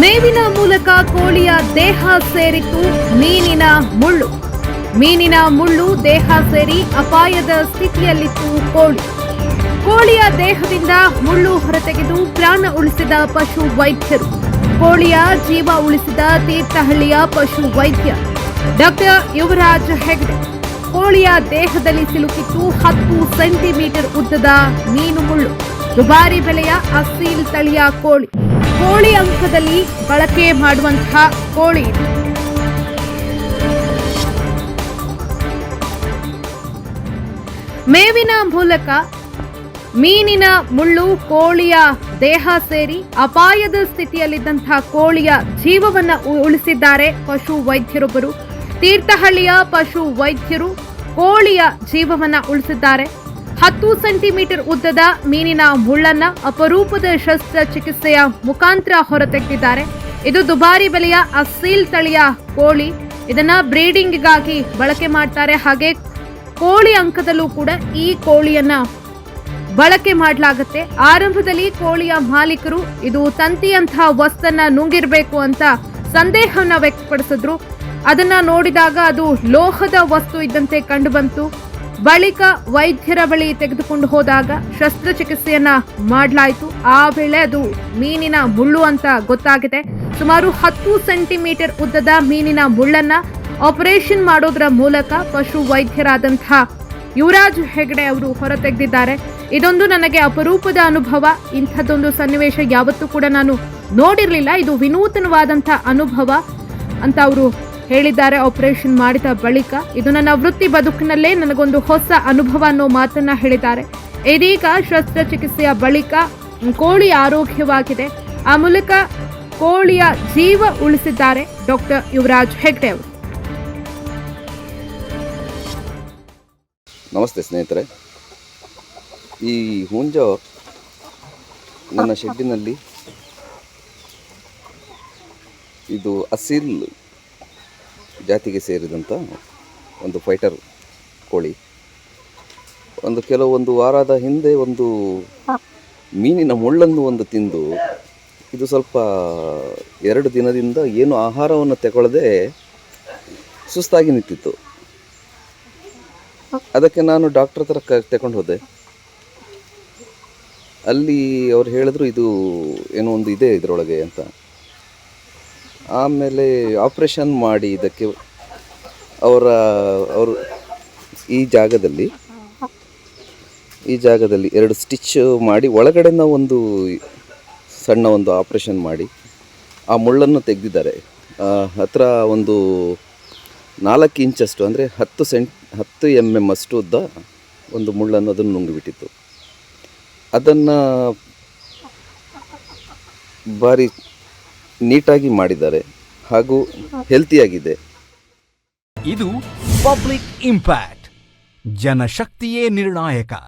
ಮೇವಿನ ಮೂಲಕ ಕೋಳಿಯ ದೇಹ ಸೇರಿತು ಮೀನಿನ ಮುಳ್ಳು. ಮೀನಿನ ಮುಳ್ಳು ದೇಹ ಸೇರಿ ಅಪಾಯದ ಸ್ಥಿತಿಯಲ್ಲಿತ್ತು ಕೋಳಿ. ಕೋಳಿಯ ದೇಹದಿಂದ ಮುಳ್ಳು ಹೊರತೆಗೆದು ಪ್ರಾಣ ಉಳಿಸಿದ ಪಶು ವೈದ್ಯರು. ಕೋಳಿಯ ಜೀವ ಉಳಿಸಿದ ತೀರ್ಥಹಳ್ಳಿಯ ಪಶು ವೈದ್ಯ. ಡಾಕ್ಟರ್ ಯುವರಾಜ್ ಹೆಗ್ಡೆ, ಕೋಳಿಯ ದೇಹದಲ್ಲಿ ಸಿಲುಕಿತ್ತು ಹತ್ತು ಸೆಂಟಿಮೀಟರ್ ಉದ್ದದ ಮೀನು ಮುಳ್ಳು. ದುಬಾರಿ ಬೆಲೆಯ ಅಸೀಲ್ ತಳಿಯ ಕೋಳಿ. ಕೋಳಿ ಅಂಕದಲ್ಲಿ ಬಳಕೆ ಮಾಡುವಂತಹ ಕೋಳಿ ಮೇವಿನ ಮೂಲಕ ಮೀನಿನ ಮುಳ್ಳು, ಕೋಳಿಯ ದೇಹ ಸೇರಿ ಅಪಾಯದ ಸ್ಥಿತಿಯಲ್ಲಿದ್ದಂತಹ ಕೋಳಿಯ ಜೀವವನ್ನ ಉಳಿಸಿದ್ದಾರೆ ಪಶು ವೈದ್ಯರೊಬ್ಬರು. ತೀರ್ಥಹಳ್ಳಿಯ ಪಶು ವೈದ್ಯರು ಕೋಳಿಯ ಜೀವವನ್ನ ಉಳಿಸಿದ್ದಾರೆ. ಹತ್ತು ಸೆಂಟಿಮೀಟರ್ ಉದ್ದದ ಮೀನಿನ ಮುಳ್ಳನ್ನ ಅಪರೂಪದ ಶಸ್ತ್ರಚಿಕಿತ್ಸೆಯ ಮುಖಾಂತರ ಹೊರತೆಗೆದಿದ್ದಾರೆ ಇದು ದುಬಾರಿ ಬೆಲೆಯ ಅಸೀಲ್ ತಳಿಯ ಕೋಳಿ. ಇದನ್ನ ಬ್ರೀಡಿಂಗ್ಗಾಗಿ ಬಳಕೆ ಮಾಡ್ತಾರೆ. ಹಾಗೆ ಕೋಳಿ ಅಂಕದಲ್ಲೂ ಕೂಡ ಈ ಕೋಳಿಯನ್ನ ಬಳಕೆ ಮಾಡಲಾಗುತ್ತೆ. ಆರಂಭದಲ್ಲಿ ಕೋಳಿಯ ಮಾಲೀಕರು ಇದು ತಂತಿಯಂತಹ ವಸ್ತನ್ನ ನುಂಗಿರಬೇಕು ಅಂತ ಸಂದೇಹವನ್ನ ವ್ಯಕ್ತಪಡಿಸಿದ್ರು. ಅದನ್ನ ನೋಡಿದಾಗ ಅದು ಲೋಹದ ವಸ್ತು ಇದ್ದಂತೆ ಕಂಡುಬಂತು. ಬಳಿಕ ವೈದ್ಯರ ಬಳಿ ತೆಗೆದುಕೊಂಡು ಹೋದಾಗ ಶಸ್ತ್ರಚಿಕಿತ್ಸೆಯನ್ನ ಮಾಡಲಾಯಿತು. ಆ ವೇಳೆ ಅದು ಮೀನಿನ ಮುಳ್ಳು ಅಂತ ಗೊತ್ತಾಗಿದೆ. ಸುಮಾರು ಹತ್ತು ಸೆಂಟಿಮೀಟರ್ ಉದ್ದದ ಮೀನಿನ ಮುಳ್ಳನ್ನ ಆಪರೇಷನ್ ಮಾಡೋದ್ರ ಮೂಲಕ ಪಶು ವೈದ್ಯರಾದಂತಹ ಯುವರಾಜ್ ಹೆಗಡೆ ಅವರು ಹೊರತೆಗೆದಿದ್ದಾರೆ. ಇದೊಂದು ನನಗೆ ಅಪರೂಪದ ಅನುಭವ. ಇಂಥದ್ದೊಂದು ಸನ್ನಿವೇಶ ಯಾವತ್ತೂ ಕೂಡ ನಾನು ನೋಡಿರಲಿಲ್ಲ. ಇದು ವಿನೂತನವಾದಂಥ ಅನುಭವ ಅಂತ ಅವರು ಹೇಳಿದ್ದಾರೆ. ಆಪರೇಷನ್ ಮಾಡಿದ ಬಳಿಕ ಇದು ನನ್ನ ವೃತ್ತಿ ಬದುಕಿನಲ್ಲೇ ನನಗೊಂದು ಹೊಸ ಅನುಭವ ಅನ್ನೋ ಮಾತನ್ನ ಹೇಳಿದ್ದಾರೆ. ಇದೀಗ ಶಸ್ತ್ರಚಿಕಿತ್ಸೆಯ ಬಳಿಕ ಕೋಳಿ ಆರೋಗ್ಯವಾಗಿದೆ. ಆ ಮೂಲಕ ಕೋಳಿಯ ಜೀವ ಉಳಿಸಿದ್ದಾರೆ ಡಾಕ್ಟರ್ ಯುವರಾಜ್ ಹೆಗ್ಡೆ ಅವರು. ನಮಸ್ತೆ ಸ್ನೇಹಿತರೆ. ಈ ಹುಂಜ ನನ್ನ ಶೆಡ್ಡಿನಲ್ಲಿ ಇದು ಅಸೀಲ್ ಜಾತಿಗೆ ಸೇರಿದಂಥ ಒಂದು ಫೈಟರ್ ಕೋಳಿ. ಒಂದು ಕೆಲವೊಂದು ವಾರದ ಹಿಂದೆ ಒಂದು ಮೀನಿನ ಮುಳ್ಳನ್ನು ಒಂದು ತಿಂದು ಇದು ಸ್ವಲ್ಪ ಎರಡು ದಿನದಿಂದ ಏನು ಆಹಾರವನ್ನು ತಗೊಳ್ಳದೆ ಸುಸ್ತಾಗಿ ನಿಂತಿತ್ತು. ಅದಕ್ಕೆ ನಾನು ಡಾಕ್ಟರ್ ಹತ್ರ ಕ ತಗೊಂಡು ಹೋದೆ. ಅಲ್ಲಿ ಅವ್ರು ಹೇಳಿದ್ರು ಇದು ಏನೋ ಒಂದು ಇದೆ ಇದರೊಳಗೆ ಅಂತ. ಆಮೇಲೆ ಆಪ್ರೇಷನ್ ಮಾಡಿ ಇದಕ್ಕೆ ಅವರ, ಅವರು ಈ ಜಾಗದಲ್ಲಿ ಈ ಜಾಗದಲ್ಲಿ ಎರಡು ಸ್ಟಿಚ್ ಮಾಡಿ ಒಳಗಡೆನ ಒಂದು ಸಣ್ಣ ಒಂದು ಆಪ್ರೇಷನ್ ಮಾಡಿ, ಆ ಮುಳ್ಳನ್ನು ತೆಗೆದಿದ್ದಾರೆ. ಹತ್ರ ಒಂದು ನಾಲ್ಕು ಇಂಚಷ್ಟು ಅಂದರೆ ಹತ್ತು ಸೆಂಟ್ ಹತ್ತು ಎಂ ಎಂ ಅಷ್ಟು ಉದ್ದ ಒಂದು ಮುಳ್ಳನ್ನು ಅದನ್ನು ನುಂಗಿಬಿಟ್ಟಿತ್ತು. ಅದನ್ನು ಭಾರಿ ನೀಟಾಗಿ ಮಾಡಿದ್ದಾರೆ ಹಾಗೂ ಹೆಲ್ತಿಯಾಗಿದೆ. ಇದು ಪಬ್ಲಿಕ್ ಇಂಪ್ಯಾಕ್ಟ್ ಜನಶಕ್ತಿಯೇ ನಿರ್ಣಾಯಕ.